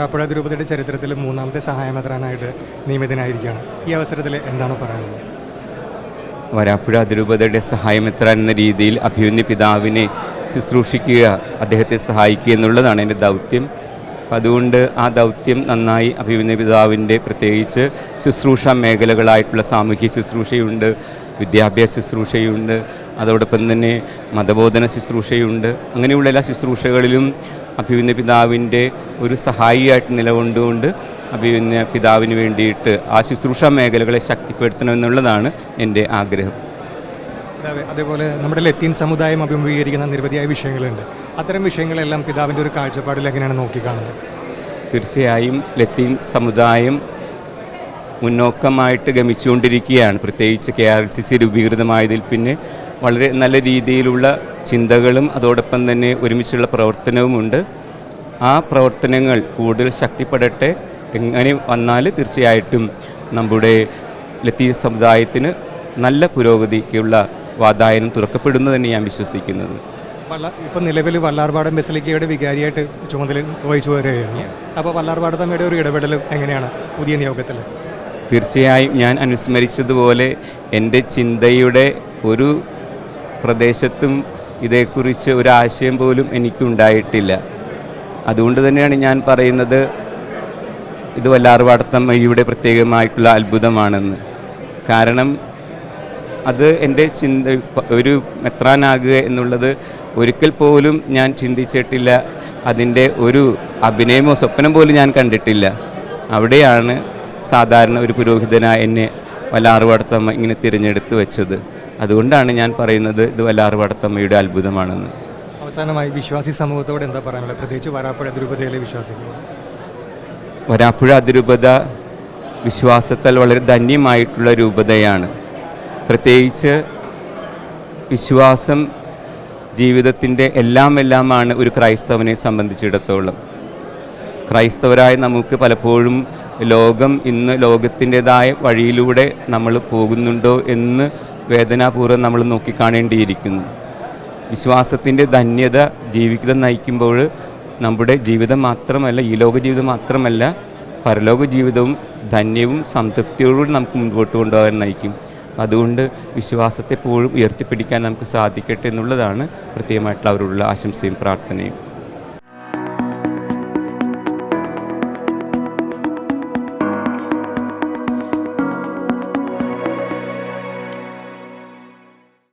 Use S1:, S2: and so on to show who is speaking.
S1: കാപ്പുഴ ദ്രൂപതിയുടെ ചരിത്രത്തിൽ മൂന്നാമത്തെ സഹായമെത്രാനായിട്ട് നിയമിതനായിരിക്കുകയാണ്. ഈ അവസരത്തിൽ എന്താണ് പറയുന്നത്
S2: വരാപ്പുഴ അതിരൂപതയുടെ സഹായമെത്രാൻ എന്ന രീതിയിൽ അഭിമന്യ പിതാവിനെ ശുശ്രൂഷിക്കുക അദ്ദേഹത്തെ സഹായിക്കുക എന്നുള്ളതാണ് എന്റെ ദൗത്യം. അതുകൊണ്ട് ആ ദൗത്യം നന്നായി അഭിമന്യ പിതാവിന്റെ പ്രത്യേകിച്ച് ശുശ്രൂഷ മേഖലകളായിട്ടുള്ള സാമൂഹ്യ ശുശ്രൂഷയുണ്ട്. വിദ്യാഭ്യാസ ശുശ്രൂഷയുണ്ട്. അതോടൊപ്പം തന്നെ മതബോധന ശുശ്രൂഷയുണ്ട്. അങ്ങനെയുള്ള എല്ലാ ശുശ്രൂഷകളിലും അഭിമന്യ പിതാവിന്റെ ഒരു സഹായിയായിട്ട് നിലകൊണ്ടുകൊണ്ട് അഭിമന്യ പിതാവിന് വേണ്ടിയിട്ട് ആ ശുശ്രൂഷ മേഖലകളെ ശക്തിപ്പെടുത്തണമെന്നുള്ളതാണ് എന്റെ ആഗ്രഹം.
S1: അതേപോലെ നമ്മുടെ ലത്തീൻ സമുദായം അഭിമുഖീകരിക്കുന്ന നിരവധിയായ വിഷയങ്ങളുണ്ട്. അത്തരം വിഷയങ്ങളെല്ലാം പിതാവിന്റെ ഒരു കാഴ്ചപ്പാടിൽ എങ്ങനെയാണ് നോക്കിക്കാണുന്നത്?
S2: തീർച്ചയായും ലത്തീൻ സമുദായം മുന്നോക്കമായിട്ട് ഗമിച്ചുകൊണ്ടിരിക്കുകയാണ്. പ്രത്യേകിച്ച് K R L C C രൂപീകൃതമായതിൽ പിന്നെ വളരെ നല്ല രീതിയിലുള്ള ചിന്തകളും അതോടൊപ്പം തന്നെ ഒരുമിച്ചുള്ള പ്രവർത്തനവുമുണ്ട്. ആ പ്രവർത്തനങ്ങൾ കൂടുതൽ ശക്തിപ്പെടട്ടെ എങ്ങനെ വന്നാൽ തീർച്ചയായിട്ടും നമ്മുടെ ലത്തീൻ സമുദായത്തിന് നല്ല പുരോഗതിക്കുള്ള വാതായനം തുറക്കപ്പെടുന്നു തന്നെ ഞാൻ വിശ്വസിക്കുന്നത്
S1: വല്ല ഇപ്പം നിലവിൽ വല്ലാർപാടം ബസലിക്കയുടെ വികാരിയായിട്ട് ചുമതല വഹിച്ചു വരികയായിരുന്നു. അപ്പോൾ വല്ലാർപാടത്തമ്മയുടെ ഒരു ഇടപെടൽ എങ്ങനെയാണ് പുതിയ നിയോഗത്തിൽ
S2: തീർച്ചയായും ഞാൻ അനുസ്മരിച്ചതുപോലെ എന്റെ ചിന്തയുടെ ഒരു പ്രദേശത്തും ഇതേക്കുറിച്ച് ഒരു ആശയം പോലും എനിക്കുണ്ടായിട്ടില്ല. അതുകൊണ്ട് തന്നെയാണ് ഞാൻ പറയുന്നത് ഇത് വല്ലാറുപാടത്തമ്മയുടെ പ്രത്യേകമായിട്ടുള്ള അത്ഭുതമാണെന്ന്. കാരണം അത് എന്റെ ചിന്ത ഒരു മെത്രാനാകുക എന്നുള്ളത് ഒരിക്കൽ പോലും ഞാൻ ചിന്തിച്ചിട്ടില്ല. അതിന്റെ ഒരു അഭിനയമോ സ്വപ്നം പോലും ഞാൻ കണ്ടിട്ടില്ല. അവിടെയാണ് സാധാരണ ഒരു പുരോഹിതനായ എന്നെ വല്ലാറുപാടത്തമ്മ ഇങ്ങനെ തിരഞ്ഞെടുത്ത് വെച്ചത്. അതുകൊണ്ടാണ് ഞാൻ പറയുന്നത് ഇത് വല്ലാറുപാടത്തമ്മയുടെ അത്ഭുതമാണെന്ന്.
S1: അവസാനമായി വിശ്വാസി സമൂഹത്തോട് എന്താ പറയാനുള്ളത്? പ്രത്യേകിച്ച് വരാപ്പുഴ അതിരൂപതയിലെ വിശ്വാസികൾ.
S2: വരാപ്പുഴ അതിരൂപത വിശ്വാസത്താൽ വളരെ ധന്യമായിട്ടുള്ള രൂപതയാണ്. പ്രത്യേകിച്ച് വിശ്വാസം ജീവിതത്തിന്റെ എല്ലാം എല്ലാമാണ് ഒരു ക്രൈസ്തവനെ സംബന്ധിച്ചിടത്തോളം. ക്രൈസ്തവരായ നമുക്ക് പലപ്പോഴും ലോകം ഇന്ന് ലോകത്തിന്റെതായ വഴിയിലൂടെ നമ്മൾ പോകുന്നുണ്ടോ എന്ന് വേദനാപൂർവം നമ്മൾ നോക്കിക്കാണേണ്ടിയിരിക്കുന്നു. വിശ്വാസത്തിന്റെ ധന്യത ജീവിതം നയിക്കുമ്പോൾ നമ്മുടെ ജീവിതം മാത്രമല്ല ഈ ലോക ജീവിതം മാത്രമല്ല പരലോക ജീവിതവും ധന്യവും സംതൃപ്തിയോടുകൂടി നമുക്ക് മുൻപോട്ട് കൊണ്ടുപോകാൻ നയിക്കും. അതുകൊണ്ട് വിശ്വാസത്തെപ്പോഴും ഉയർത്തിപ്പിടിക്കാൻ നമുക്ക് സാധിക്കട്ടെ എന്നുള്ളതാണ് പ്രത്യേകമായിട്ടുള്ള അവരോടുള്ള ആശംസയും പ്രാർത്ഥനയും.